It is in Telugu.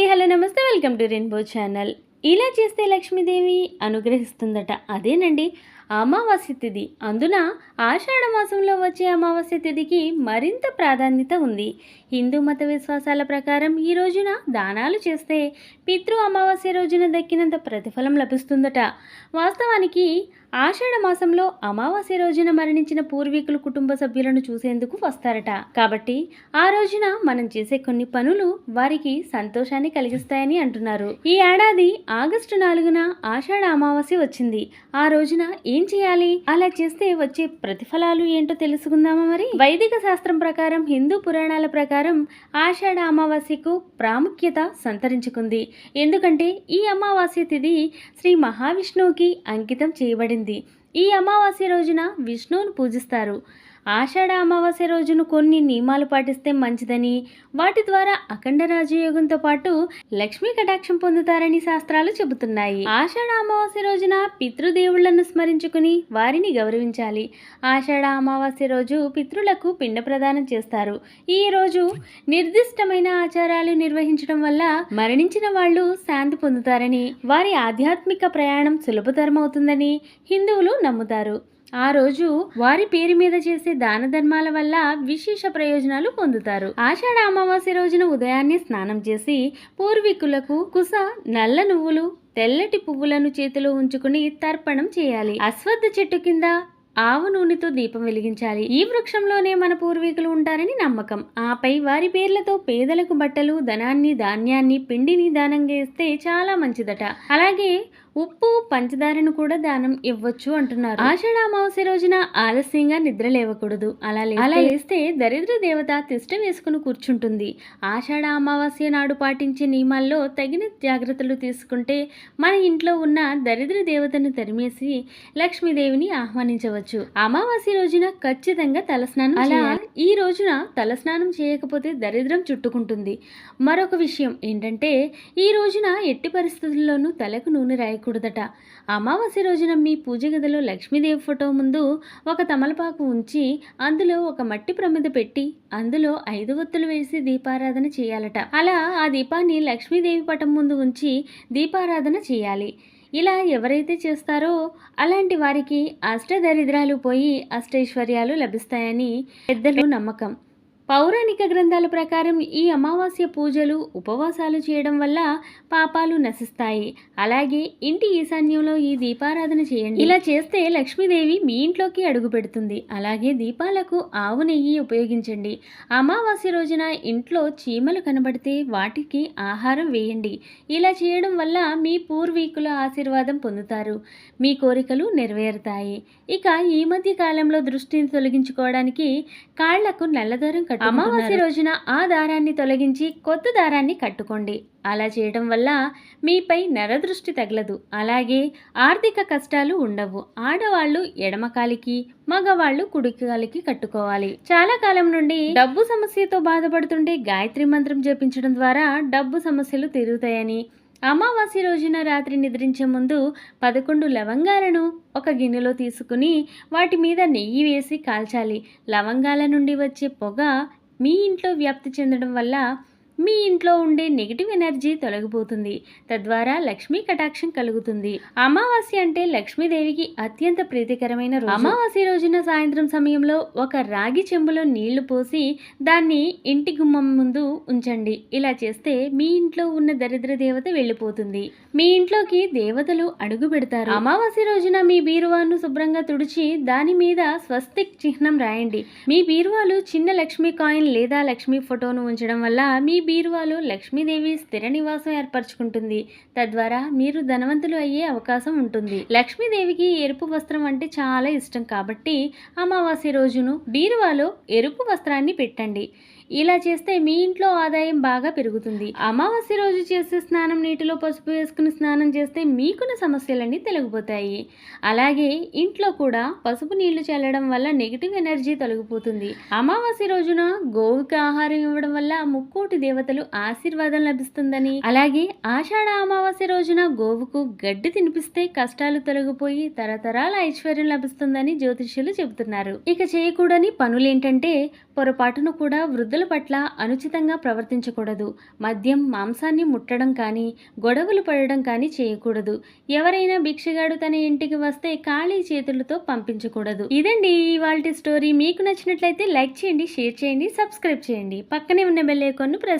అండి హలో నమస్తే వెల్కమ్ టు రెయిన్బో ఛానల్. ఇలా చేస్తే లక్ష్మీదేవి అనుగ్రహిస్తుందట. అదేనండి అమావాస్య తిథి అందున ఆషాఢ మాసంలో వచ్చే అమావాస్య తిథికి మరింత ప్రాధాన్యత ఉంది. హిందూ మత విశ్వాసాల ప్రకారం ఈ రోజున దానాలు చేస్తే పితృ అమావాస్య రోజున దక్కినంత ప్రతిఫలం లభిస్తుందట. వాస్తవానికి ఆషాఢ మాసంలో అమావాస్య రోజున మరణించిన పూర్వీకులు కుటుంబ సభ్యులను చూసేందుకు వస్తారట. కాబట్టి ఆ రోజున మనం చేసే కొన్ని పనులు వారికి సంతోషాన్ని కలిగిస్తాయని అంటున్నారు. ఈ ఏడాది ఆగస్టు నాలుగున ఆషాఢ అమావాస్య వచ్చింది. ఆ రోజున ఏం చేయాలి? అలా చేస్తే వచ్చే ప్రతిఫలాలు ఏంటో తెలుసుకుందామా మరి? వైదిక శాస్త్రం ప్రకారం హిందూ పురాణాల ప్రకారం ఆషాఢ అమావాస్యకు ప్రాముఖ్యత సంతరించుకుంది. ఎందుకంటే ఈ అమావాస్య తిథి శ్రీ మహావిష్ణువుకి అంకితం చేయబడింది. ఈ అమావాస్య రోజున విష్ణువును పూజిస్తారు. ఆషాఢ అమావాస్య రోజును కొన్ని నియమాలు పాటిస్తే మంచిదని వాటి ద్వారా అఖండ రాజయోగంతో పాటు లక్ష్మీ కటాక్షం పొందుతారని శాస్త్రాలు చెబుతున్నాయి. ఆషాఢ అమావాస్య రోజున పితృదేవుళ్ళను స్మరించుకుని వారిని గౌరవించాలి. ఆషాఢ అమావాస్య రోజు పితృలకు పిండ ప్రదానం చేస్తారు. ఈ రోజు నిర్దిష్టమైన ఆచారాలు నిర్వహించడం వల్ల మరణించిన వాళ్ళు శాంతి పొందుతారని వారి ఆధ్యాత్మిక ప్రయాణం సులభతరమవుతుందని హిందువులు నమ్ముతారు. ఆ రోజు వారి పేరు మీద చేసే దాన ధర్మాల వల్ల విశేష ప్రయోజనాలు పొందుతారు. ఆషాఢ అమావాస్య రోజున ఉదయాన్నే స్నానం చేసి పూర్వీకులకు కుస నల్ల నువ్వులు తెల్లటి పువ్వులను చేతిలో ఉంచుకుని తర్పణం చేయాలి. అశ్వత్థ చెట్టు కింద ఆవు నూనెతో దీపం వెలిగించాలి. ఈ వృక్షంలోనే మన పూర్వీకులు ఉంటారని నమ్మకం. ఆపై వారి పేర్లతో పేదలకు బట్టలు ధనాన్ని ధాన్యాన్ని పిండిని దానంగా ఇస్తే చాలా మంచిదట. అలాగే ఉప్పు పంచదారను కూడా దానం ఇవ్వచ్చు అంటున్నారు. ఆషాఢ అమావాస్య రోజున ఆలస్యంగా నిద్ర లేవకూడదు. అలా అలా లేస్తే దరిద్ర దేవత తిష్ట వేసుకుని కూర్చుంటుంది. ఆషాఢ అమావాస్య నాడు పాటించే నియమాల్లో తగిన జాగ్రత్తలు తీసుకుంటే మన ఇంట్లో ఉన్న దరిద్ర దేవతను తరిమేసి లక్ష్మీదేవిని ఆహ్వానించవచ్చు. అమావాస్య రోజున ఖచ్చితంగా తలస్నానం అలా ఈ రోజున తలస్నానం చేయకపోతే దరిద్రం చుట్టుకుంటుంది. మరొక విషయం ఏంటంటే ఈ రోజున ఎట్టి పరిస్థితుల్లోనూ తలకు నూనె రాయకూడదట. అమావాస్య రోజున మీ పూజ గదిలో లక్ష్మీదేవి ఫోటో ముందు ఒక తమలపాకు ఉంచి అందులో ఒక మట్టి ప్రమిద పెట్టి అందులో ఐదు ఒత్తులు వేసి దీపారాధన చేయాలట. అలా ఆ దీపాన్ని లక్ష్మీదేవి పటం ముందు ఉంచి దీపారాధన చేయాలి. ఇలా ఎవరైతే చేస్తారో అలాంటి వారికి అష్టదరిద్రాలు పోయి అష్టైశ్వర్యాలు లభిస్తాయని పెద్దలు నమ్మకం. పౌరాణిక గ్రంథాల ప్రకారం ఈ అమావాస్య పూజలు ఉపవాసాలు చేయడం వల్ల పాపాలు నశిస్తాయి. అలాగే ఇంటి ఈశాన్యంలో ఈ దీపారాధన చేయండి. ఇలా చేస్తే లక్ష్మీదేవి మీ ఇంట్లోకి అడుగు పెడుతుంది. అలాగే దీపాలకు ఆవు నెయ్యి ఉపయోగించండి. అమావాస్య రోజున ఇంట్లో చీమలు కనబడితే వాటికి ఆహారం వేయండి. ఇలా చేయడం వల్ల మీ పూర్వీకుల ఆశీర్వాదం పొందుతారు. మీ కోరికలు నెరవేరుతాయి. ఇక ఈ మధ్య కాలంలో దృష్టిని తొలగించుకోవడానికి కాళ్ళకు నల్లదారం కట్టు అమావాస్య రోజున ఆ దారాన్ని తొలగించి కొత్త దారాన్ని కట్టుకోండి. అలా చేయడం వల్ల మీపై నరదృష్టి తగలదు. అలాగే ఆర్థిక కష్టాలు ఉండవు. ఆడవాళ్ళు ఎడమకాలికి మగవాళ్ళు కుడికాలికి కట్టుకోవాలి. చాలా కాలం నుండి డబ్బు సమస్యతో బాధపడుతుంటే గాయత్రి మంత్రం జపించడం ద్వారా డబ్బు సమస్యలు తీరుతాయని అమావాస్య రోజున రాత్రి నిద్రించే ముందు పదకొండు లవంగాలను ఒక గిన్నెలో తీసుకుని వాటి మీద నెయ్యి వేసి కాల్చాలి. లవంగాల నుండి వచ్చే పొగ మీ ఇంట్లో వ్యాప్తి చెందడం వల్ల మీ ఇంట్లో ఉండే నెగిటివ్ ఎనర్జీ తొలగిపోతుంది. తద్వారా లక్ష్మీ కటాక్షం కలుగుతుంది. అమావాస్య అంటే లక్ష్మీదేవికి అత్యంత ప్రీతికరమైన రోజు. అమావాస్య రోజున సాయంత్రం సమయంలో ఒక రాగి చెంబులో నీళ్ళు పోసి దాన్ని ఇంటి గుమ్మం ముందు ఉంచండి. ఇలా చేస్తే మీ ఇంట్లో ఉన్న దరిద్ర దేవత వెళ్ళిపోతుంది. మీ ఇంట్లోకి దేవతలు అడుగు పెడతారు. అమావాస్య రోజున మీ బీరువాను శుభ్రంగా తుడిచి దాని మీద స్వస్తిక్ చిహ్నం రాయండి. మీ బీరువాలు చిన్న లక్ష్మీ కాయిన్ లేదా లక్ష్మీ ఫోటోను ఉంచడం వల్ల మీ బీరువాలో లక్ష్మీదేవి స్థిర నివాసం ఏర్పరచుకుంటుంది. తద్వారా మీరు ధనవంతులు అయ్యే అవకాశం ఉంటుంది. లక్ష్మీదేవికి ఎరుపు వస్త్రం అంటే చాలా ఇష్టం కాబట్టి అమావాస్య రోజును బీరువాలో ఎరుపు వస్త్రాన్ని పెట్టండి. ఇలా చేస్తే మీ ఇంట్లో ఆదాయం బాగా పెరుగుతుంది. అమావాస్య రోజు చేసే స్నానం నీటిలో పసుపు వేసుకుని స్నానం చేస్తే మీకున్న సమస్యలన్నీ తొలగిపోతాయి. అలాగే ఇంట్లో కూడా పసుపు నీళ్ళు చల్లడం వల్ల నెగిటివ్ ఎనర్జీ తొలగిపోతుంది. అమావాస్య రోజున గోవుకి ఆహారం ఇవ్వడం వల్ల ముక్కోటి దేవతలు ఆశీర్వాదం లభిస్తుందని. అలాగే ఆషాఢ అమావాస్య రోజున గోవుకు గడ్డి తినిపిస్తే కష్టాలు తొలగిపోయి తరతరాల ఐశ్వర్యం లభిస్తుందని జ్యోతిష్యులు చెబుతున్నారు. ఇక చేయకూడని పనులేంటంటే పొరపాటును కూడా వృద్ధుల పట్ల అనుచితంగా ప్రవర్తించకూడదు. మద్యం మాంసాన్ని ముట్టడం కానీ గొడవలు పడడం కానీ చేయకూడదు. ఎవరైనా భిక్షగాడు తన ఇంటికి వస్తే ఖాళీ చేతులతో పంపించకూడదు. ఇదండి ఇవాళ స్టోరీ. మీకు నచ్చినట్లయితే లైక్ చేయండి షేర్ చేయండి సబ్స్క్రైబ్ చేయండి. పక్కనే ఉన్న బెల్ ఐకాన్ను ప్రెస్